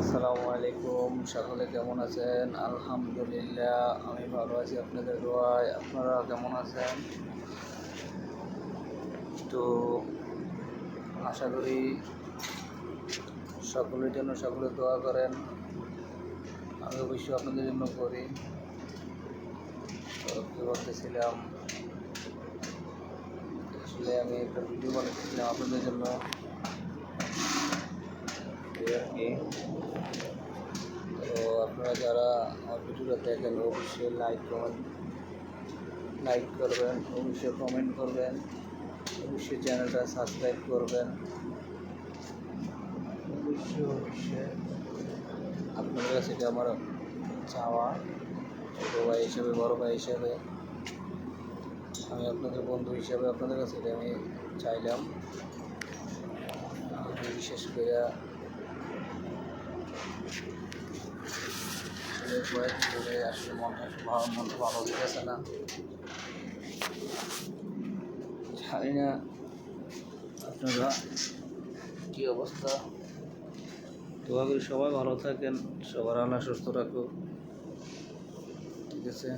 আসসালামু আলাইকুম, সকলে কেমন আছেন? আলহামদুলিল্লাহ, আমি ভালো আছি, আপনাদের দোয়ায়। আপনারা কেমন আছেন? তো আশা করি সকলের জন্য সকলে দোয়া করেন। আমি অবশ্যই আপনাদের জন্য করি। তো কী আসলে আমি একটা ভিডিও বানাচ্ছিলাম আপনাদের জন্য। আর কি তো আপনারা যারা আমার ভিডিওটা দেখেন, অবশ্যই লাইক কমেন্ট লাইক করবেন, অবশ্যই কমেন্ট করবেন, অবশ্যই চ্যানেলটা সাবস্ক্রাইব করবেন। অবশ্যই অবশ্যই। আপনাদের কাছে এটা আমার চাওয়া? ছোটো ভাই হিসেবে, বড় ভাই হিসেবে? আমি আপনাদের বন্ধু হিসেবে আপনাদের কাছে এটা আমি চাইলাম। বিশেষ করে আসলে কয়েকদিন ধরে আসলে ভালো মনটা ভালো না জানি না আপনারা কী অবস্থা দোয়া করি সবাই ভালো থাকেন সবার আল্লাহ সুস্থ রাখুক ঠিক আছে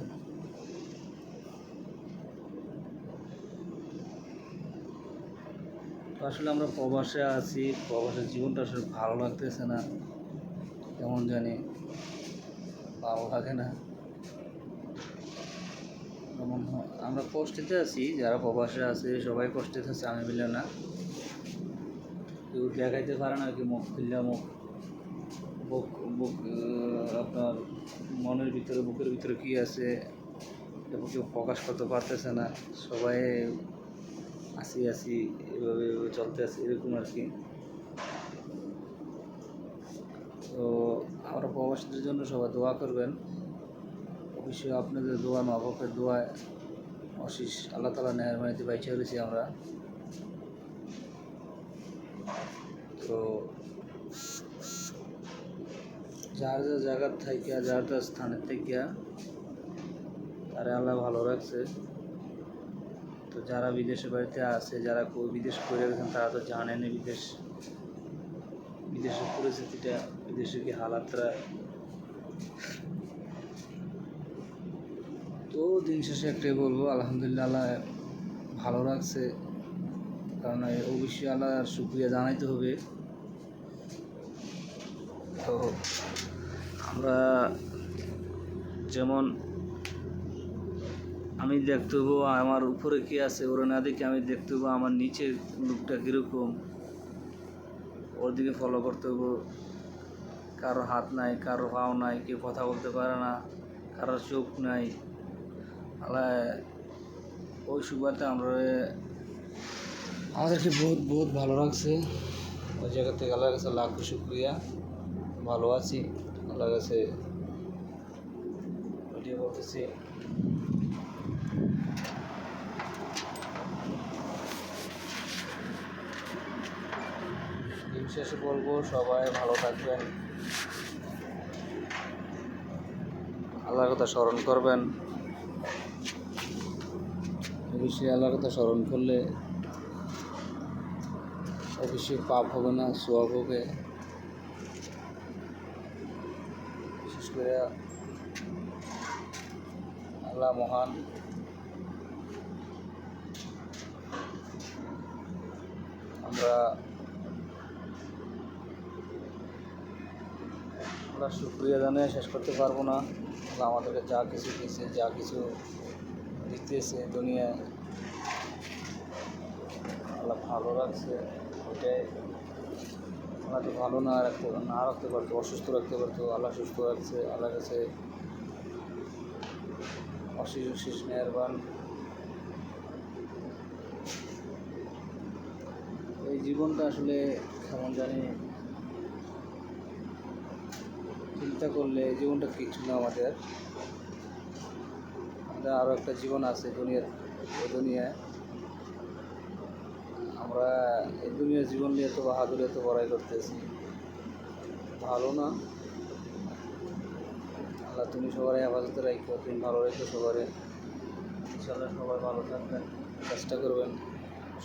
আসলে আমরা প্রবাসে আছি, প্রবাসের জীবনটা আসলে ভালো লাগতেছে না। কেমন জানি। ভালো লাগে না। আমরা কষ্টেতে আছি, যারা প্রবাসে আছে, সবাই কষ্টেতে আছে, আমি মিলে না। কেউ দেখাইতে পারে না কি মুখ খুললে মুখ বুক বুক আপনার মনের ভিতরে, বুকের ভিতরে কী আছে এটা কেউ প্রকাশ করতে পারতেছে না। সবাই আসি আসি এভাবে চলতে আসি এরকম আর কি। তো আমরা প্রবাসীদের জন্য সবাই দোয়া করবেন। অবশ্যই আপনাদের দোয়া মা বাপের দোয়ায় অশিস, আল্লাহ তালা মেহরবানিতে বাইচে রয়েছি আমরা। তো যার যা জায়গার থেকে যার যার স্থানের থেকে তারা আল্লাহ ভালো রাখছে। তো যারা বিদেশে বাড়িতে আছে, যারা বিদেশ করে গেছেন, তারা তো জানেন বিদেশ, বিদেশের পরিস্থিতিটা। বিদেশে কি হালাতরা তো দিন শেষে একটাই বলব, আলহামদুলিল্লাহ আল্লাহ ভালো রাখছে। কারণ অবশ্যই আল্লাহর শুক্রিয়া জানাইতে হবে। তো আমরা যেমন আমি দেখতে হব, আমার উপরে কি আছে, ওরা না দেখে আমি দেখতে হব, আমার নিচের লোকটা কীরকম, ওর দিকে ফলো করতে হব। কারও হাত নাই, কারও পাও নাই, কেউ কথা বলতে পারে না কারোর চোখ নাই। আল্লাহ, ওই সুবাদে আমরা আমাদেরকে বহুত বহুত ভালো লাগছে ওই জায়গা থেকে আল্লাহর কাছে লাখ শুক্রিয়া। ভালো আছি, আল্লাহর কাছে ভিডিও করতেছি। শেষে বলব, সবাই ভালো থাকবেন। আল্লাহর কথা স্মরণ করবেন। অবশ্যই আল্লাহর কথা স্মরণ করলে অবশ্যই পাপ হবে না, সোয়াব হবে। বিশেষ করে আল্লাহ মহান। আমরা আমরা শুক্রিয়া জানিয়ে শেষ করতে পারব না। আমাদেরকে যা কিছু দিয়েছে, যা কিছু দিতেছে দুনিয়ায়, আল্লাহ ভালো রাখছে, ওইটাই। আমাকে ভালো না রাখতে না রাখতে পারতো, অসুস্থ রাখতে পারতো, আল্লাহ সুস্থ রাখছে আল্লাহ কাছে অশেষ অশেষ মেহরবান। এই জীবনটা আসলে কেমন জানি চিন্তা করলে জীবনটা কিছু না আমাদের? আমাদের আরও একটা জীবন আছে দুনিয়ার দুনিয়ায়। আমরা এই দুনিয়ার জীবন নিয়ে তো বাহাদুর, এত বড়াই করতেছি। ভালো না? আল্লাহ, তুমি সবাই হেফাজতে রাখো তুমি ভালো রেখো সবারে। ইনশাল্লাহ সবাই ভালো থাকবেন, চেষ্টা করবেন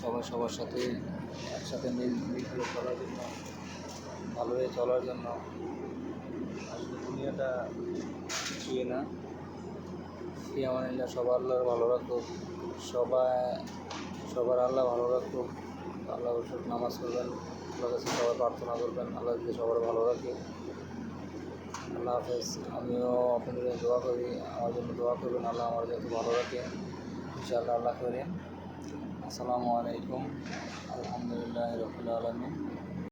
সবাই সবার সাথে একসাথে মিল মিল করে চলার জন্য, ভালোভাবে চলার জন্য। দুনিয়াটা কিছুই না। ফি আমানিল্লাহ সবার আল্লাহ ভালো রাখুক। সবাই, সবার আল্লাহ ভালো রাখুক। আল্লাহ রসুল নামাজ করবেন আল্লাহ কাছে সবাই প্রার্থনা করবেন। আল্লাহ যদি সবার ভালো রাখে। আল্লাহ হাফেজ। আমিও আপনাদের দোয়া করি। আমার জন্য দোয়া করবেন। আল্লাহ আমার যাতে ভালো রাখে। ইনশাআল্লাহ আল্লাহ করে আসসালামু আলাইকুম। আলহামদুলিল্লাহ রবিল আলমিন।